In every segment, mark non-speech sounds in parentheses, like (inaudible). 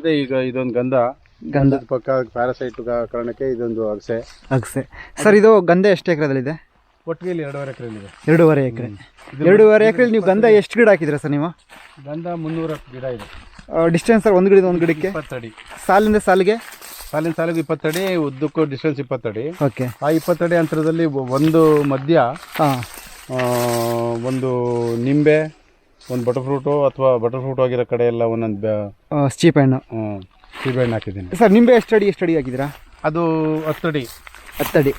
ಅದೇ ಈಗ ಇದೊಂದು ಗಂಧ. ಗಂಧ. ಗಂಧದ ಪಕ್ಕ ಪ್ಯಾರಾಸೈಟ್ ಕಾರಣಕ್ಕೆ ಇದೊಂದು ಅಗಸೆ. ಅಗಸೆ. ಸರ್ ಇದು ಗಂಧ ಎಷ್ಟು ಎಕರೆದಲ್ಲಿದೆ ಒಟ್ಟಿಗೆ ಇಲ್ಲಿ ಎರಡೂವರೆ ಎಕರೆ. ಇದೆ ಎರಡೂವರೆ ಎಕರೆ ಎರಡೂವರೆ ಎಕರೆಲಿ ನೀವು ಗಂಧ ಎಷ್ಟು ಗಿಡ ಹಾಕಿದ್ರೆ ಸರ್ ನೀವು? ಗಂಧ ಮುನ್ನೂರ ಗಿಡ ಇದೆ. ಡಿಸ್ಟೆನ್ಸ್ ಸರ್ ಒಂದು ಗಿಡದ ಒಂದು ಗಿಡಕ್ಕೆ? ಇಪ್ಪತ್ತಡಿ. ಸಾಲಿಂದ ಸಾಲಿಗೆ? ಸಾಲಿನ ಸಾಲಿಗೆ ಇಪ್ಪತ್ತಡಿ ಉದ್ದಕ್ಕೂ ಡಿಸ್ಟೆನ್ಸ್ ಇಪ್ಪತ್ತಡಿ. ಓಕೆ. ಆ ಇಪ್ಪತ್ತಡಿ ಅಂತರದಲ್ಲಿ ಒಂದು ಮಧ್ಯ ಹಾಂ. ಒಂದು ನಿಂಬೆ ಒಂದು ಬಟರ್ ಫ್ರೂಟು ಅಥವಾ ಬಟರ್ ಫ್ರೂಟ್ ಆಗಿರೋ ಕಡೆ ಎಲ್ಲ ಒಂದೊಂದು ಸ್ಚೀಪ್ ಹಣ್ಣು ಸೀಬೆಹಣ್ಣು ಹಾಕಿದ್ದೀನಿ. ಸರ್ ನಿಂಬೆ ಎಷ್ಟು ಅಡಿ ಎಷ್ಟು ಅಡಿ ಹಾಕಿದ್ದೀರಾ? ಅದು ಹತ್ತಡಿ ಹತ್ತಡಿ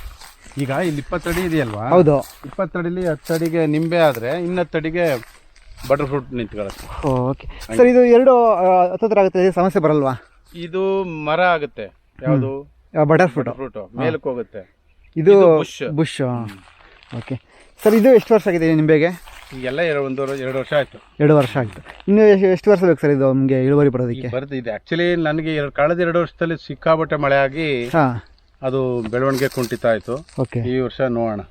ಈಗ ಇಲ್ಲಿ ಇಪ್ಪತ್ತಡಿ ಇದೆಯಲ್ವಾ? ಹೌದು. ಇಪ್ಪತ್ತಡಿಲಿ ಹತ್ತಡಿಗೆ ನಿಂಬೆ ಆದರೆ ಇನ್ನು ಹತ್ತಡಿಗೆ ಬಟರ್ ಫ್ರೂಟ್ ನಿಂತ್ಕೊಳ್ಳುತ್ತೆ. ಓಕೆ ಸರ್ ಇದು ಎರಡು ಹತ್ತಿರ ಆಗುತ್ತೆ ಇದು ಸಮಸ್ಯೆ ಬರಲ್ವಾ? ಇದು ಮರ ಆಗುತ್ತೆ ಯಾವುದು? ಬಟರ್ ಫ್ರೂಟ್ ಫ್ರೂಟ್ ಮೇಲಕ್ಕೆ ಹೋಗುತ್ತೆ. ಇದು ಬುಷ್. ಬುಷ್ ಓಕೆ ಸರ್ ಇದು ಎಷ್ಟು ವರ್ಷ ಆಗಿದೆ ನಿಂಬೆಗೆ? ಈಗೆಲ್ಲ ಎರಡು ಒಂದು ಎರಡು ವರ್ಷ ಆಯ್ತು. ಎರಡು ವರ್ಷ ಆಯಿತು. ಇನ್ನು ಎಷ್ಟು ವರ್ಷ ಬೇಕು ಸರ್ ಇದು ನಮಗೆ ಇಳುವರಿ ಬರೋದಕ್ಕೆ ಬರುತ್ತೆ ಇದು ಆ್ಯಕ್ಚುಲಿ ನನಗೆ ಎರಡು ಕಳೆದ ಎರಡು ವರ್ಷದಲ್ಲಿ ಸಿಕ್ಕಾಬಟ್ಟೆ ಮಳೆ ಆಗಿ ಹಾಂ. ಅದು ಬೆಳವಣಿಗೆ ಕುಂಠಿತ ಆಯಿತು ಓಕೆ. ಈ ವರ್ಷ ನೋಡೋಣ.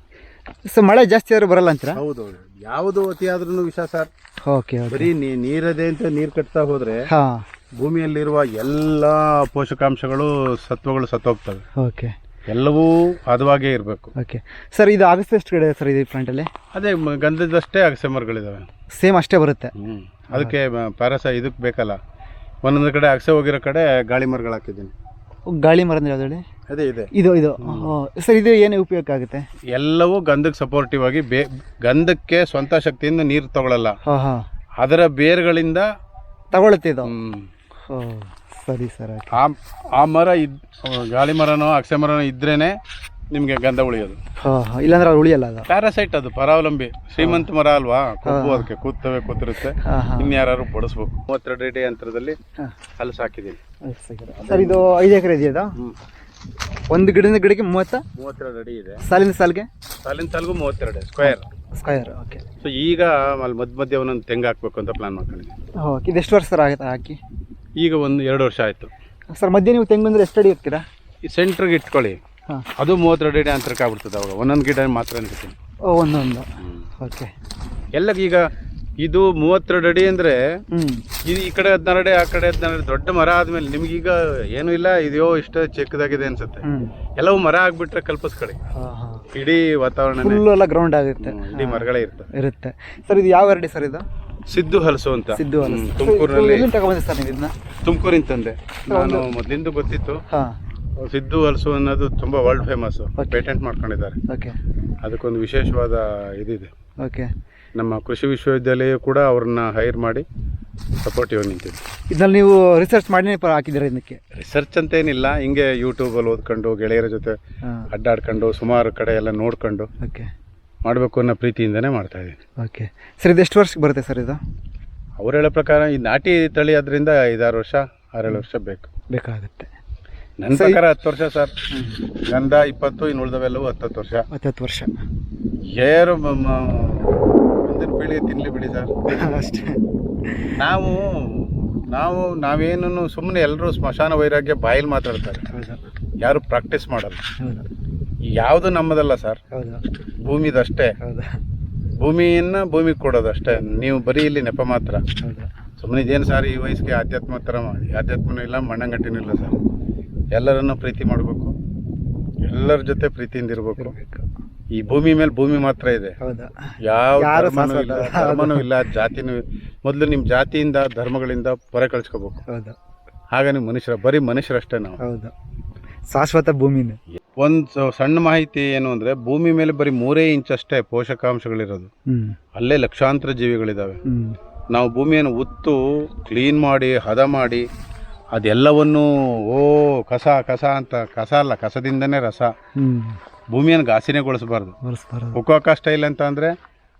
ಸೊ ಮಳೆ ಜಾಸ್ತಿ ಆದರೂ ಬರಲ್ಲ ಅಂತೀರಾ? ಹೌದು ಯಾವುದು ಅತಿ ಆದ್ರೂ ವಿಷ ಸರ್. Okay okay. ಬರೀ ನೀ- ನೀರದೇ ಅಂತ ನೀರು ಕಟ್ತಾ ಹೋದ್ರೆ ಹಾಂ. ಭೂಮಿಯಲ್ಲಿರುವ ಎಲ್ಲ ಪೋಷಕಾಂಶಗಳು ಸತ್ವಗಳು ಸತ್ತೋಗ್ತವೆ. ಓಕೆ. ಎಲ್ಲವೂ ಹದವಾಗೇ ಇರಬೇಕು. ಓಕೆ ಸರ್ ಇದು ಆಗಸ್ಟ್ ಎಷ್ಟು ಕಡೆ ಸರ್ ಇದು ಫ್ರಂಟಲ್ಲಿ ಅದೇ ಮ- ಗಂಧದಷ್ಟೇ ಅಗಸೆ ಮರಗಳಿದಾವೆ ಸೇಮ್ ಅಷ್ಟೇ ಬರುತ್ತೆ. ಅದಕ್ಕೆ ಪ್ಯಾರಸ ಇದಕ್ಕೆ ಬೇಕಲ್ಲ. ಒಂದೊಂದು ಕಡೆ ಅಗಸೆ ಹೋಗಿರೋ ಕಡೆ ಗಾಳಿ ಮರಗಳು ಹಾಕಿದ್ದೀನಿ. ಗಾಳಿ ಮರ ಅಂದ್ರೆ ಯಾವ್ದು ಹೇಳಿ ಅದೇ ಇದೆ. ಇದು ಇದು. ಸರ್ ಇದು ಏನು ಉಪಯೋಗ ಆಗುತ್ತೆ? ಎಲ್ಲವೂ ಗಂಧಕ್ಕೆ ಸಪೋರ್ಟಿವ್ ಆಗಿ ಬೇ ಗಂಧಕ್ಕೆ ಸ್ವಂತ ಶಕ್ತಿಯಿಂದ ನೀರು ತಗೊಳ್ಳಲ್ಲ ಹಾಂ ಹಾಂ. ಅದರ ಬೇರುಗಳಿಂದ ತಗೊಳುತ್ತೆ ಇದು. ಹ್ಮ್, ಓ. ಸರಿ ಸರ್ ಆ ಆ ಮರ ಇದ್ ಗಾಳಿ ಮರನೋ ಅಕ್ಷೆ ಮರನೋ ಇದ್ರೇನೆ ನಿಮಗೆ ಗಂಧ ಉಳಿಯೋದು. ಹಾಂ ಇಲ್ಲಾಂದ್ರೆ ಅವ್ರು ಉಳಿಯಲ್ಲ ಅದು? ಪ್ಯಾರಾಸೈಟ್ ಅದು ಪರಾವಲಂಬಿ. ಶ್ರೀಮಂತ ಮರ ಅಲ್ವಾ? ಕೊಬ್ಬು ಅದಕ್ಕೆ ಕೂತವೆ ಕೂತಿರುತ್ತೆ. ಇನ್ಯಾರು ಬಡಿಸ್ಬೇಕು ಮೂವತ್ತೆರಡು ಅಡಿ ಅಂತರದಲ್ಲಿ ಹಲಸು ಹಾಕಿದ್ದೀನಿ ಸರ್ ಇದು ಐದು ಎಕರೆ ಇದೆಯಾ ಒಂದು ಗಿಡದಿಂದ ಗಿಡಕ್ಕೆ ಮೂವತ್ತ? ಮೂವತ್ತೆರಡು ಅಡಿ ಇದೆ. ಸಾಲಿನ ಸಾಲಿಗೆ? ಸಾಲಿನ ಸಾಲಿಗೂ ಮೂವತ್ತೆರಡು ಸ್ಕ್ವೇರ್ ಸ್ಕ್ವೇರ್ ಓಕೆ ಸೊ ಈಗ ಅಲ್ಲಿ ಮಧ್ಯ ಮಧ್ಯ ಒಂದೊಂದು ತೆಂಗು ಹಾಕ್ಬೇಕು ಅಂತ ಪ್ಲಾನ್ ಮಾಡ್ಕೊಂಡಿದ್ದೀನಿ. ಓಕೆ ಇದು ಎಷ್ಟು ವರ್ಷ ಸರ್ ಆಗುತ್ತೆ ಹಾಕಿ ಈಗ ಒಂದು ಎರಡು ವರ್ಷ ಆಯಿತು. ಸರ್ ಮಧ್ಯೆ ನೀವು ತೆಂಗು ಅಂದರೆ ಎಷ್ಟು ಅಡಿ ಇರ್ತೀರಾ? ಈ ಸೆಂಟ್ರಿಗೆ ಇಟ್ಕೊಳ್ಳಿ. ಹಾಂ. ಅದು ಮೂವತ್ತೆರಡು ಅಡಿ ಅಂತರಕ್ಕೆ ಆಗ್ಬಿಡ್ತದೆ ಅವಾಗ. ಒಂದೊಂದು ಗಿಡ ಮಾತ್ರ ಅನ್ಕೋತೀನಿ ಓ ಒಂದೊಂದು. ಓಕೆ ಎಲ್ಲ ಈಗ ಇದು ಮೂವತ್ತೆರಡು ಅಡಿ ಅಂದರೆ ಹ್ಞೂ ಇದು ಈ ಕಡೆ ಹದಿನಾರು ಅಡಿ ಆ ಕಡೆ ಹದಿನಾರು ಅಡಿ ದೊಡ್ಡ ಮರ ಆದಮೇಲೆ ನಿಮಗೀಗ ಏನೂ ಇಲ್ಲ ಇದೆಯೋ ಇಷ್ಟ ಚಿಕ್ಕದಾಗಿದೆ ಅನ್ಸುತ್ತೆ. ಹ್ಞೂ ಎಲ್ಲವೂ ಮರ ಆಗಿಬಿಟ್ರೆ ಕಲ್ಪಿಸ್ಕೊಳ್ಳಿ. ಹಾಂ ಹಾಂ. ಇಡೀ ವಾತಾವರಣ ಫುಲ್ಲು ಎಲ್ಲ ಗ್ರೌಂಡ್ ಆಗುತ್ತೆ. ಇಡೀ ಮರಗಳೇ ಇರ್ತವೆ. ಇರುತ್ತೆ. ಸರ್ ಇದು ಯಾವ ವೆರೈಟಿ ಸರ್ ಇದು? ಸಿದ್ದು ಹಲಸು ಅಂತ. ಸಿದ್ದು ಹ್ಮ್, ತುಮಕೂರಿನಲ್ಲಿ ಎಲ್ಲಿಂದ ತಗೊಂಬಂದೆ ಸರ್ ನೀವು ಇದನ್ನ? ತುಮಕೂರಿನ ತಂದೆ. ನಾನು ಮೊದಲಿಂದ ಗೊತ್ತಿತ್ತು. ಹಾಂ. ಸಿದ್ದು ಹಲಸು ಅನ್ನೋದು ತುಂಬಾ ವರ್ಲ್ಡ್ ಫೇಮಸ್ ಪೇಟೆಂಟ್ ಮಾಡ್ಕೊಂಡಿದ್ದಾರೆ. ಓಕೆ ಅದಕ್ಕೊಂದು ವಿಶೇಷವಾದ ಇದಿದೆ. ಓಕೆ ನಮ್ಮ ಕೃಷಿ ವಿಶ್ವವಿದ್ಯಾಲಯ ಕೂಡ ಅವ್ರನ್ನ ಹೈರ್ ಮಾಡಿ ಸಪೋರ್ಟಿವ್ ನಿಂತಿದೆ ಇದ್ರಲ್ಲಿ ನೀವು ರಿಸರ್ಚ್ ಮಾಡಿ ಹಾಕಿದ್ದೀರಾ ಇದಕ್ಕೆ? ರಿಸರ್ಚ್ ಅಂತ ಏನಿಲ್ಲ ಹಿಂಗೆ ಯೂಟ್ಯೂಬಲ್ಲಿ ಓದ್ಕೊಂಡು ಗೆಳೆಯರ ಜೊತೆ ಹಾಂ. ಅಡ್ಡಾಡ್ಕೊಂಡು ಸುಮಾರು ಕಡೆ ಎಲ್ಲ ನೋಡ್ಕೊಂಡು ಓಕೆ ಮಾಡಬೇಕು ಅನ್ನೋ ಪ್ರೀತಿಯಿಂದನೇ ಮಾಡ್ತಾ ಇದ್ದೀನಿ ಓಕೆ ಸರ್ ಇದು ಎಷ್ಟು ವರ್ಷಕ್ಕೆ ಬರುತ್ತೆ ಸರ್ ಇದು? ಅವ್ರು ಹೇಳೋ ಪ್ರಕಾರ ಈ ನಾಟಿ ತಳಿ ಆದ್ರಿಂದ ಐದಾರು ವರ್ಷ ಆರೇಳು ವರ್ಷ ಬೇಕು. ಬೇಕಾಗುತ್ತೆ. ನನ್ನ ಪ್ರಕಾರ ಹತ್ತು ವರ್ಷ ಸರ್. ಗಂಧ ಇಪ್ಪತ್ತು ಇನ್ನು ಉಳಿದವೆಲ್ಲವೂ ಹತ್ತತ್ತು ವರ್ಷ. ಹತ್ತತ್ತು ವರ್ಷ. ಏರು ಮುಂದಿನ ಪೀಳಿಗೆ ತಿನ್ಲಿ ಬಿಡಿ ಸರ್. (laughs) ಅಷ್ಟೇ. ನಾವು ನಾವು ನಾವೇನೂ ಸುಮ್ಮನೆ ಎಲ್ಲರೂ ಸ್ಮಶಾನ ವೈರಾಗ್ಯ ಬಾಯಲ್ಲಿ ಮಾತಾಡ್ತಾರೆ. ಯಾರು ಪ್ರಾಕ್ಟೀಸ್ ಮಾಡಲ್ಲ. ಯಾವುದು ನಮ್ಮದಲ್ಲ ಸರ್. ಹೌದು. ಭೂಮಿದಷ್ಟೇ. ಹೌದು. ಭೂಮಿಯನ್ನ ಭೂಮಿಗೆ ಕೊಡೋದಷ್ಟೇ. ನೀವು ಬರೀ ಇಲ್ಲಿ ನೆಪ ಮಾತ್ರ. ಹೌದು. ಸುಮ್ಮನೆ ಇದೇನು ಸರ್ ಈ ವಯಸ್ಸಿಗೆ ಆಧ್ಯಾತ್ಮ ಥರ ಆಧ್ಯಾತ್ಮನೂ ಇಲ್ಲ ಮಣ್ಣಂಗಟ್ಟಿನೂ ಇಲ್ಲ ಸರ್. ಎಲ್ಲರನ್ನೂ ಪ್ರೀತಿ ಮಾಡಬೇಕು. ಎಲ್ಲರ ಜೊತೆ ಪ್ರೀತಿಯಿಂದ ಇರಬೇಕು. ಈ ಭೂಮಿ ಮೇಲೆ ಭೂಮಿ ಮಾತ್ರ ಇದೆ. ಹೌದು. ಯಾವ ಯಾರು ಧರ್ಮನೂ ಇಲ್ಲ. ಧರ್ಮನೂ ಇಲ್ಲ ಜಾತಿನೂ ಮೊದಲು ನಿಮ್ಮ ಜಾತಿಯಿಂದ ಧರ್ಮಗಳಿಂದ ಪೊರೆ ಕಳ್ಸ್ಕೋಬೇಕು. ಹೌದು. ನಿಮ್ಮ ನೀವು ಮನುಷ್ಯರ ಬರೀ ಮನುಷ್ಯರಷ್ಟೇ ನಾವು. ಹೌದು. ಶಾಶ್ವತ ಭೂಮಿನೇ. ಒಂದು ಸಣ್ಣ ಮಾಹಿತಿ ಏನು ಅಂದರೆ ಭೂಮಿ ಮೇಲೆ ಬರೀ ಮೂರೇ ಇಂಚ್ ಅಷ್ಟೇ ಪೋಷಕಾಂಶಗಳಿರೋದು. ಅಲ್ಲೇ ಲಕ್ಷಾಂತರ ಜೀವಿಗಳಿದ್ದಾವೆ ನಾವು ಭೂಮಿಯನ್ನು ಉತ್ತು ಕ್ಲೀನ್ ಮಾಡಿ ಹದ ಮಾಡಿ ಅದೆಲ್ಲವನ್ನೂ ಓ ಕಸ ಕಸ ಅಂತ ಕಸ ಅಲ್ಲ ಕಸದಿಂದನೇ ರಸ. ಭೂಮಿಯನ್ನು ಘಾಸಿನೆಗೊಳಿಸಬಾರ್ದು. ಕಷ್ಟ ಸ್ಟೈಲ್ ಅಂತ ಅಂದರೆ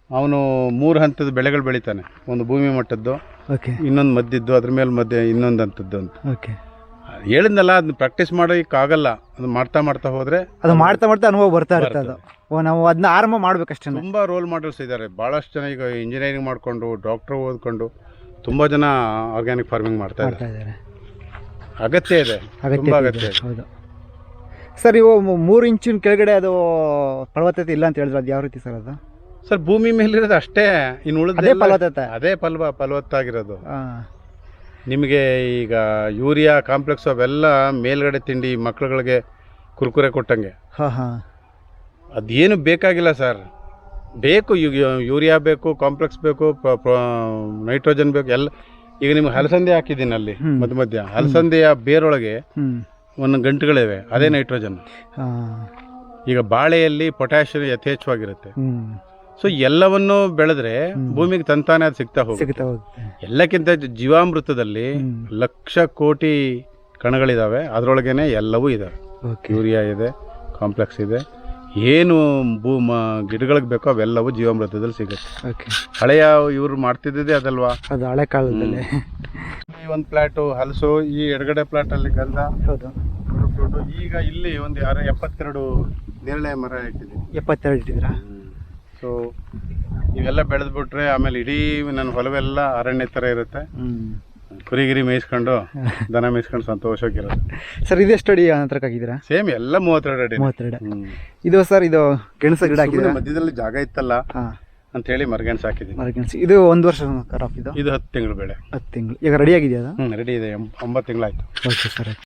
ಅವನು ಮೂರು ಹಂತದ ಬೆಳೆಗಳು ಬೆಳಿತಾನೆ. ಒಂದು ಭೂಮಿ ಮಟ್ಟದ್ದು ಓಕೆ ಇನ್ನೊಂದು ಮದ್ದಿದ್ದು ಅದ್ರ ಮೇಲೆ ಮಧ್ಯೆ ಇನ್ನೊಂದು ಹಂತದ್ದು ಅಂತ. ಓಕೆ ಹೇಳಿದ್ನಲ್ಲ ಅದನ್ನ ಪ್ರಾಕ್ಟೀಸ್ ಮಾಡೋಕ್ಕಾಗಲ್ಲ. ಅದು ಮಾಡ್ತಾ ಮಾಡ್ತಾ ಹೋದರೆ ಅದು ಮಾಡ್ತಾ ಮಾಡ್ತಾ ಅನುಭವ ಬರ್ತಾ ಇರುತ್ತೆ ಅದು. ಓ ನಾವು ಅದನ್ನ ಆರಂಭ ಮಾಡ್ಬೇಕಷ್ಟೇ ತುಂಬ ರೋಲ್ ಮಾಡೆಲ್ಸ್ ಇದ್ದಾರೆ. ಭಾಳಷ್ಟು ಜನ ಈಗ ಇಂಜಿನಿಯರಿಂಗ್ ಮಾಡಿಕೊಂಡು ಡಾಕ್ಟ್ರ್ ಓದ್ಕೊಂಡು ತುಂಬ ಜನ ಆರ್ಗ್ಯಾನಿಕ್ ಫಾರ್ಮಿಂಗ್ ಮಾಡ್ತಾ ಇದ್ದಾರೆ. ಮಾಡ್ತಾ ಇದ್ದಾರೆ. ಅಗತ್ಯ ಇದೆ. ತುಂಬ ಅಗತ್ಯ ಇದೆ. ಹೌದು. ಸರ್ ಇವು ಮೂ- ಮೂರು ಇಂಚಿನ ಕೆಳಗಡೆ ಅದು ಫಲವತ್ತತೆ ಇಲ್ಲ ಅಂತ ಹೇಳಿದ್ರೆ ಅದು ಯಾವ ರೀತಿ ಸರ್ ಅದು? ಸರ್ ಭೂಮಿ ಮೇಲಿರೋದು ಅಷ್ಟೇ. ಇನ್ನು ಅದೇ ಉಳಿದ ಫಲವತ್ತತೆ. ಅದೇ ಫಲವ ಫಲವತ್ತಾಗಿರೋದು. ಹಾಂ ನಿಮಗೆ ಈಗ ಯೂರಿಯಾ ಕಾಂಪ್ಲೆಕ್ಸ್ ಅವೆಲ್ಲ ಮೇಲ್ಗಡೆ ತಿಂಡಿ ಮಕ್ಳುಗಳಿಗೆ ಕುರ್ಕುರೆ ಕೊಟ್ಟಂಗೆ. ಹಾಂ ಹಾಂ. ಅದೇನು ಬೇಕಾಗಿಲ್ಲ ಸರ್. ಬೇಕು ಈಗ ಯೂರಿಯಾ ಬೇಕು ಕಾಂಪ್ಲೆಕ್ಸ್ ಬೇಕು ನೈಟ್ರೋಜನ್ ಬೇಕು ಎಲ್ಲ. ಈಗ ನಿಮ್ಗೆ ಹಲಸಂದೆ ಹಾಕಿದ್ದೀನಿ ಅಲ್ಲಿ ಮಧ್ಯ ಮಧ್ಯ. ಹಲಸಂದೆಯ ಬೇರೊಳಗೆ ಒಂದು ಗಂಟುಗಳಿವೆ ಅದೇ ನೈಟ್ರೋಜನ್ ಈಗ ಬಾಳೆಯಲ್ಲಿ ಪೊಟ್ಯಾಷಿಯಂ ಯಥೇಚ್ಛವಾಗಿರುತ್ತೆ. ಸೊ ಎಲ್ಲವನ್ನು ಬೆಳೆದ್ರೆ ಭೂಮಿಗೆ ತಂತಾನೆ ಅದು ಸಿಗ್ತಾ ಹೋಗುತ್ತೆ. ಸಿಗ್ತಾ ಹೋಗುತ್ತೆ. ಎಲ್ಲಕ್ಕಿಂತ ಜೀವಾಮೃತದಲ್ಲಿ ಲಕ್ಷ ಕೋಟಿ ಕಣಗಳಿದಾವೆ. ಅದರೊಳಗೇನೆ ಎಲ್ಲವೂ ಇದಾವೆ. ಓಕೆ. ಯೂರಿಯಾ ಇದೆ ಕಾಂಪ್ಲೆಕ್ಸ್ ಇದೆ. ಏನು ಭೂ ಮ ಗಿಡಗಳಿಗೆ ಬೇಕೋ ಅವೆಲ್ಲವೂ ಜೀವಾಮೃತದಲ್ಲಿ ಸಿಗುತ್ತೆ. ಓಕೆ. ಹಳೆಯ ಇವ್ರು ಮಾಡ್ತಿದ್ದಿದೆ ಅದಲ್ವಾ? ಅದು ಹಳೆ ಕಾಲದಲ್ಲಿ. ಈ ಒಂದು ಪ್ಲಾಟು ಹಲಸು ಈ ಎಡಗಡೆ ಪ್ಲಾಟ್ ಅಲ್ಲಿ ಗಂಧ ಹೌದು. ಈಗ ಇಲ್ಲಿ ಒಂದು ಯಾರು ಎಪ್ಪತ್ತೆರಡು ನೇರಳೆ ಮರ ಇಟ್ಟಿದ್ದೀನಿ ಎಪ್ಪತ್ತೆರಡು ಇಟ್ಟಿದ್ದೀರಾ? ಸೊ ಇವೆಲ್ಲ ಬೆಳೆದ್ಬಿಟ್ರೆ ಆಮೇಲೆ ಇಡೀ ನನ್ನ ಹೊಲವೆಲ್ಲ ಅರಣ್ಯ ಥರ ಇರುತ್ತೆ. ಕುರಿಗಿರಿ ಮೇಯಿಸ್ಕೊಂಡು ದನ ಮೇಯಿಸ್ಕೊಂಡು ಸಂತೋಷವಾಗಿರೋದು. ಸರ್ ಇದೆಷ್ಟು ಅಡಿ ಆ ಹಾಕಿದ್ದೀರಾ ಸೇಮ್ ಎಲ್ಲ ಮೂವತ್ತೆರಡು ಅಡಿ ಮೂವತ್ತೆರಡು. ಇದು ಸರ್ ಇದು ಗೆಣಸು ಗಿಡ ಹಾಕಿದ್ರೆ ಮಧ್ಯದಲ್ಲಿ ಜಾಗ ಇತ್ತಲ್ಲ ಅಂತ ಅಂತೇಳಿ ಮರಗೆಣಸು ಹಾಕಿದ್ದೀನಿ. ಮರಗೆಣಸು ಇದು ಒಂದು ವರ್ಷ ಕ್ರಾಪ್ ಇದು? ಇದು ಹತ್ತು ತಿಂಗಳು ಬೆಳೆ. ಹತ್ತು ತಿಂಗಳು. ಈಗ ರೆಡಿ ಆಗಿದೆಯಾ ರೆಡಿ ಇದೆ. ಒಂಬತ್ತು ತಿಂಗಳಾಯ್ತು. Okay sir